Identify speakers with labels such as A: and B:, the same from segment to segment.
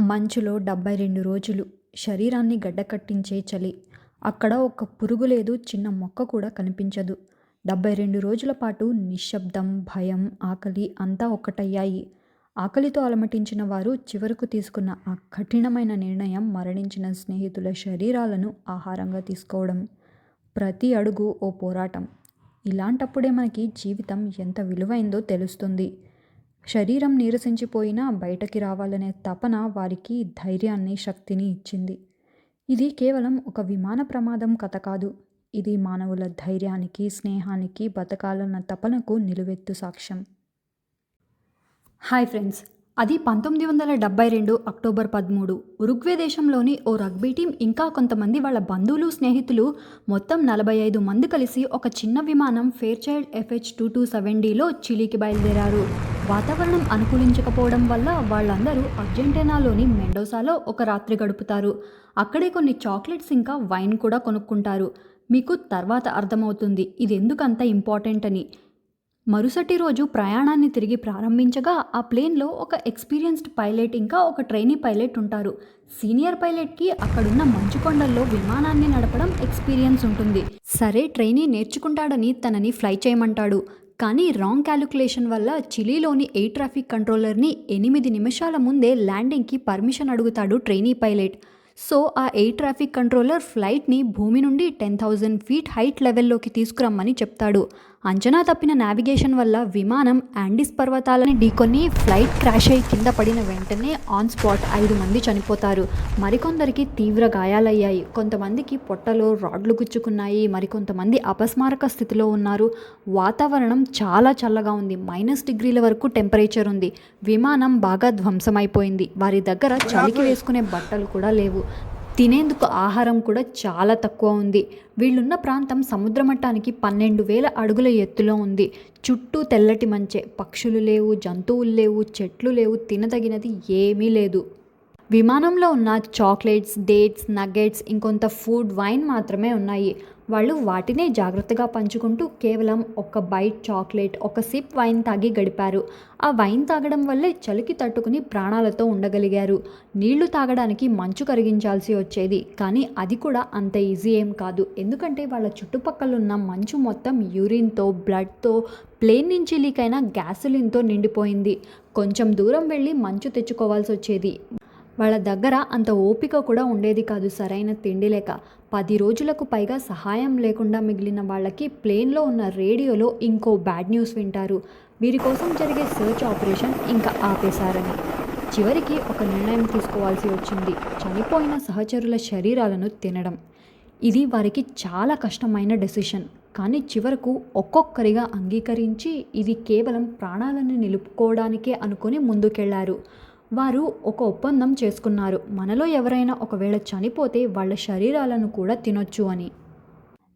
A: మంచులో డెబ్బై రెండు రోజులు శరీరాన్ని గడ్డకట్టించే చలి. అక్కడ ఒక్క పురుగు లేదు చిన్న మొక్క కూడా కనిపించదు. డెబ్బై రెండు రోజుల పాటు నిశ్శబ్దం భయం ఆకలి అంతా ఒక్కటయ్యాయి. ఆకలితో అలమటించిన వారు చివరకు తీసుకున్న ఆ కఠినమైన నిర్ణయం మరణించిన స్నేహితుల శరీరాలను ఆహారంగా తీసుకోవడం. ప్రతి అడుగు ఓ పోరాటం. ఇలాంటప్పుడే మనకి జీవితం ఎంత విలువైందో తెలుస్తుంది. శరీరం నీరసించిపోయినా బయటకి రావాలనే తపన వారికి ధైర్యాన్ని శక్తిని ఇచ్చింది. ఇది కేవలం ఒక విమాన ప్రమాదం కథ కాదు. ఇది మానవుల ధైర్యానికి స్నేహానికి బతకాలన్న తపనకు నిలువెత్తు సాక్ష్యం. Hi friends! అది పంతొమ్మిది వందల డెబ్బై రెండు అక్టోబర్ పదమూడు. ఉరుగ్వే దేశంలోని ఓ రగ్బీ టీం ఇంకా కొంతమంది వాళ్ళ బంధువులు స్నేహితులు మొత్తం నలభై ఐదు మంది కలిసి ఒక చిన్న విమానం Fairchild FH two two seven డీలో చిలీకి బయలుదేరారు. వాతావరణం అనుకూలించకపోవడం వల్ల వాళ్ళందరూ అర్జెంటీనాలోని మెండోసాలో ఒక రాత్రి గడుపుతారు. అక్కడే కొన్ని చాక్లెట్స్ ఇంకా వైన్ కూడా కొనుక్కుంటారు. మీకు తర్వాత అర్థమవుతుంది. ఇది ఎందుకంత ఇంపార్టెంట్ అని. మరుసటి రోజు ప్రయాణాన్ని తిరిగి ప్రారంభించగా ఆ ప్లేన్లో ఒక ఎక్స్పీరియన్స్డ్ పైలట్ ఇంకా ఒక ట్రైనీ పైలట్ ఉంటారు. సీనియర్ పైలట్కి అక్కడున్న మంచు కొండల్లో విమానాన్ని నడపడం ఎక్స్పీరియన్స్ ఉంటుంది. సరే ట్రైనీ నేర్చుకుంటాడని తనని ఫ్లై చేయమంటాడు. కానీ రాంగ్ క్యాలిక్యులేషన్ వల్ల చిలీలోని ఎయిర్ ట్రాఫిక్ కంట్రోలర్ని ఎనిమిది నిమిషాల ముందే ల్యాండింగ్కి పర్మిషన్ అడుగుతాడు ట్రైనీ పైలట్. సో ఆ ఎయిర్ ట్రాఫిక్ కంట్రోలర్ ఫ్లైట్ని భూమి నుండి టెన్ థౌజండ్ ఫీట్ హైట్ లెవెల్లోకి తీసుకురమ్మని చెప్తాడు. అంచనా తప్పిన నావిగేషన్ వల్ల విమానం యాండిస్ పర్వతాలని ఢీకొని ఫ్లైట్ క్రాష్ అయి కింద పడిన వెంటనే ఆన్ స్పాట్ ఐదు మంది చనిపోతారు. మరికొందరికి తీవ్ర గాయాలయ్యాయి. కొంతమందికి పొట్టలో రాడ్లు గుచ్చుకున్నాయి. మరికొంతమంది అపస్మారక స్థితిలో ఉన్నారు. వాతావరణం చాలా చల్లగా ఉంది. మైనస్ డిగ్రీల వరకు టెంపరేచర్ ఉంది. విమానం బాగా ధ్వంసమైపోయింది. వారి దగ్గర చలికి వేసుకునే బట్టలు కూడా లేవు. తినేందుకు ఆహారం కూడా చాలా తక్కువ ఉంది. వీళ్ళున్న ప్రాంతం సముద్ర మట్టానికి పన్నెండు వేల అడుగుల ఎత్తులో ఉంది. చుట్టూ తెల్లటి మంచే. పక్షులు లేవు జంతువులు లేవు చెట్లు లేవు తినదగినది ఏమీ లేదు. విమానంలో ఉన్న చాక్లెట్స్ డేట్స్ నగ్గెట్స్ ఇంకొంత ఫుడ్ వైన్ మాత్రమే ఉన్నాయి. వాళ్ళు వాటినే జాగ్రత్తగా పంచుకుంటూ కేవలం ఒక బైట్ చాక్లెట్ ఒక సిప్ వైన్ తాగి గడిపారు. ఆ వైన్ తాగడం వల్లే చలికి తట్టుకుని ప్రాణాలతో ఉండగలిగారు. నీళ్ళు తాగడానికి మంచు కరిగించాల్సి వచ్చేది. కానీ అది కూడా అంత ఈజీ ఏం కాదు. ఎందుకంటే వాళ్ళ చుట్టుపక్కల ఉన్న మంచు మొత్తం యూరిన్తో బ్లడ్తో ప్లేన్ నుంచి లీక్ అయిన గ్యాసులిన్తో నిండిపోయింది. కొంచెం దూరం వెళ్ళి మంచు తెచ్చుకోవాల్సి వచ్చేది. వాళ్ళ దగ్గర అంత ఓపిక కూడా ఉండేది కాదు సరైన తిండి లేక. పది రోజులకు పైగా సహాయం లేకుండా మిగిలిన వాళ్ళకి ప్లేన్లో ఉన్న రేడియోలో ఇంకో బ్యాడ్ న్యూస్ వింటారు. వీరి కోసం జరిగే సర్చ్ ఆపరేషన్ ఇంకా ఆపేశారని. చివరికి ఒక నిర్ణయం తీసుకోవాల్సి వచ్చింది. చనిపోయిన సహచరుల శరీరాలను తినడం. ఇది వారికి చాలా కష్టమైన డెసిషన్. కానీ చివరకు ఒక్కొక్కరిగా అంగీకరించి ఇది కేవలం ప్రాణాలను నిలుపుకోవడానికే అనుకుని ముందుకెళ్ళారు. వారు ఒక ఒప్పందం చేసుకున్నారు. మనలో ఎవరైనా ఒకవేళ చనిపోతే వాళ్ళ శరీరాలను కూడా తినొచ్చు అని.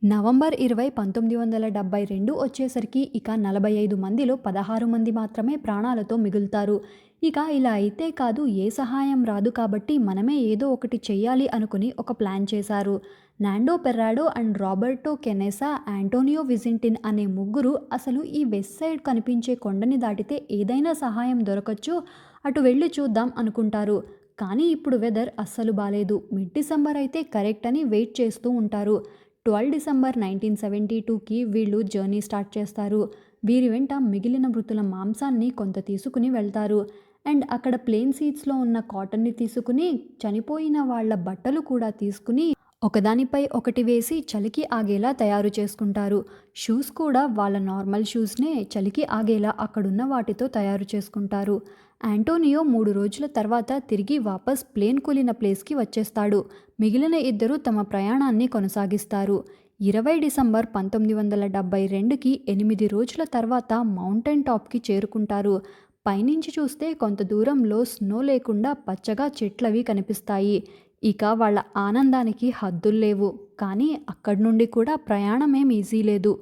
A: నవంబర్ ఇరవై పంతొమ్మిది వందల డెబ్బై రెండు వచ్చేసరికి ఇక నలభై ఐదు మందిలో పదహారు మంది మాత్రమే ప్రాణాలతో మిగులుతారు. ఇక ఇలా అయితే కాదు ఏ సహాయం రాదు కాబట్టి మనమే ఏదో ఒకటి చెయ్యాలి అనుకుని ఒక ప్లాన్ చేశారు. నాండో పెర్రాడో అండ్ రాబర్టో కెనెసా యాంటోనియో విజింటిన్ అనే ముగ్గురు అసలు ఈ వెస్ట్ సైడ్ కనిపించే కొండని దాటితే ఏదైనా సహాయం దొరకచ్చు. అటు వెళ్ళి చూద్దాం అనుకుంటారు. కానీ ఇప్పుడు వెదర్ అస్సలు బాలేదు. మిడ్ డిసెంబర్ అయితే కరెక్ట్ అని వెయిట్ చేస్తూ ఉంటారు. ట్వెల్వ్ డిసెంబర్ నైన్టీన్ సెవెంటీ టూకి వీళ్ళు జర్నీ స్టార్ట్ చేస్తారు. వీరి వెంట మిగిలిన మృతుల మాంసాన్ని కొంత తీసుకుని వెళ్తారు. అండ్ అక్కడ ప్లేన్ సీట్స్లో ఉన్న కాటన్ని తీసుకుని చనిపోయిన వాళ్ళ బట్టలు కూడా తీసుకుని ఒకదానిపై ఒకటి వేసి చలికి ఆగేలా తయారు చేసుకుంటారు. షూస్ కూడా వాళ్ళ నార్మల్ షూస్నే చలికి ఆగేలా అక్కడున్న వాటితో తయారు చేసుకుంటారు. యాంటోనియో మూడు రోజుల తర్వాత తిరిగి వాపస్ ప్లేన్ కూలిన ప్లేస్కి వచ్చేస్తాడు. మిగిలిన ఇద్దరు తమ ప్రయాణాన్ని కొనసాగిస్తారు. ఇరవై డిసెంబర్ పంతొమ్మిది వందల డెబ్బై రెండుకి ఎనిమిది రోజుల తర్వాత మౌంటైన్ టాప్కి చేరుకుంటారు. పైనుంచి చూస్తే కొంత దూరంలో స్నో లేకుండా పచ్చగా చెట్లవి కనిపిస్తాయి. ఇక వాళ్ళ ఆనందానికి హద్దుల్లేవు కానీ అక్కడి నుండి కూడా ప్రయాణం ఏం ఈజీ లేదు.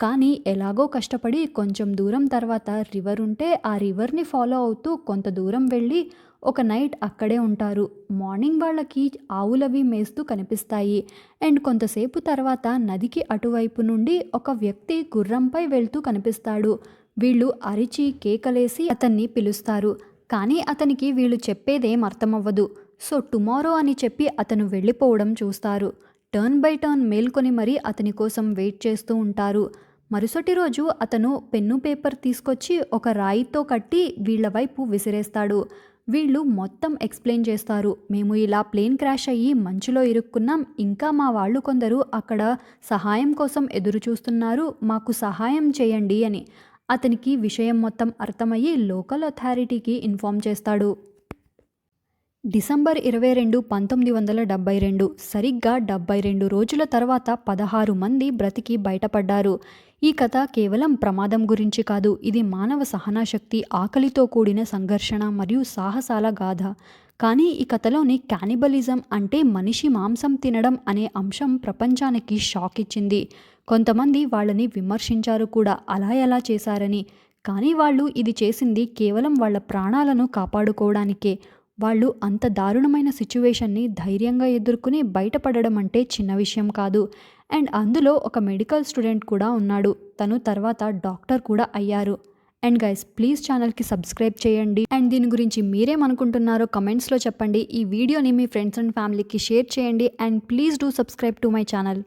A: కానీ ఎలాగో కష్టపడి కొంచెం దూరం తర్వాత రివర్ ఉంటే ఆ రివర్ని ఫాలో అవుతూ కొంత దూరం వెళ్ళి ఒక నైట్ అక్కడే ఉంటారు. మార్నింగ్ వాళ్ళకి ఆవులవి మేస్తూ కనిపిస్తాయి. అండ్ కొంతసేపు తర్వాత నదికి అటువైపు నుండి ఒక వ్యక్తి గుర్రంపై వెళ్తూ కనిపిస్తాడు. వీళ్ళు అరిచి కేకలేసి అతన్ని పిలుస్తారు. కానీ అతనికి వీళ్ళు చెప్పేదేం అర్థమవ్వదు. సో టుమారో అని చెప్పి అతను వెళ్ళిపోవడం చూస్తారు. టర్న్ బై టర్న్ మేల్కొని మరీ అతని కోసం వెయిట్ చేస్తూ ఉంటారు. మరుసటి రోజు అతను పెన్ను పేపర్ తీసుకొచ్చి ఒక రాయితో కట్టి వీళ్ళ వైపు విసిరేస్తాడు. వీళ్ళు మొత్తం ఎక్స్ప్లెయిన్ చేస్తారు. మేము ఇలా ప్లేన్ క్రాష్ అయ్యి మంచులో ఇరుక్కున్నాం. ఇంకా మా వాళ్ళు కొందరు అక్కడ సహాయం కోసం ఎదురు చూస్తున్నారు మాకు సహాయం చేయండి అని. అతనికి విషయం మొత్తం అర్థమయ్యి లోకల్ అథారిటీకి ఇన్ఫామ్ చేస్తాడు. డిసెంబర్ ఇరవై రెండు పంతొమ్మిది వందల డెబ్బై రెండు సరిగ్గా డెబ్బై రెండు రోజుల తర్వాత పదహారు మంది బ్రతికి బయటపడ్డారు. ఈ కథ కేవలం ప్రమాదం గురించి కాదు ఇది మానవ సహనాశక్తి ఆకలితో కూడిన సంఘర్షణ మరియు సాహసాల గాథ. కానీ ఈ కథలోని క్యానిబలిజం అంటే మనిషి మాంసం తినడం అనే అంశం ప్రపంచానికి షాక్ ఇచ్చింది. కొంతమంది వాళ్ళని విమర్శించారు కూడా అలా ఎలా చేశారని. కానీ వాళ్ళు ఇది చేసింది కేవలం వాళ్ళ ప్రాణాలను కాపాడుకోవడానికే. వాళ్ళు అంత దారుణమైన సిచ్యువేషన్ని ధైర్యంగా ఎదుర్కొని బయటపడడం అంటే చిన్న విషయం కాదు. అండ్ అందులో ఒక మెడికల్ స్టూడెంట్ కూడా ఉన్నాడు. తను తర్వాత డాక్టర్ కూడా అయ్యారు. అండ్ గైస్ ప్లీజ్ ఛానల్కి సబ్స్క్రైబ్ చేయండి. అండ్ దీని గురించి మీరేమనుకుంటున్నారో కమెంట్స్లో చెప్పండి. ఈ వీడియోని మీ ఫ్రెండ్స్ అండ్ ఫ్యామిలీకి షేర్ చేయండి. And please do subscribe to my channel.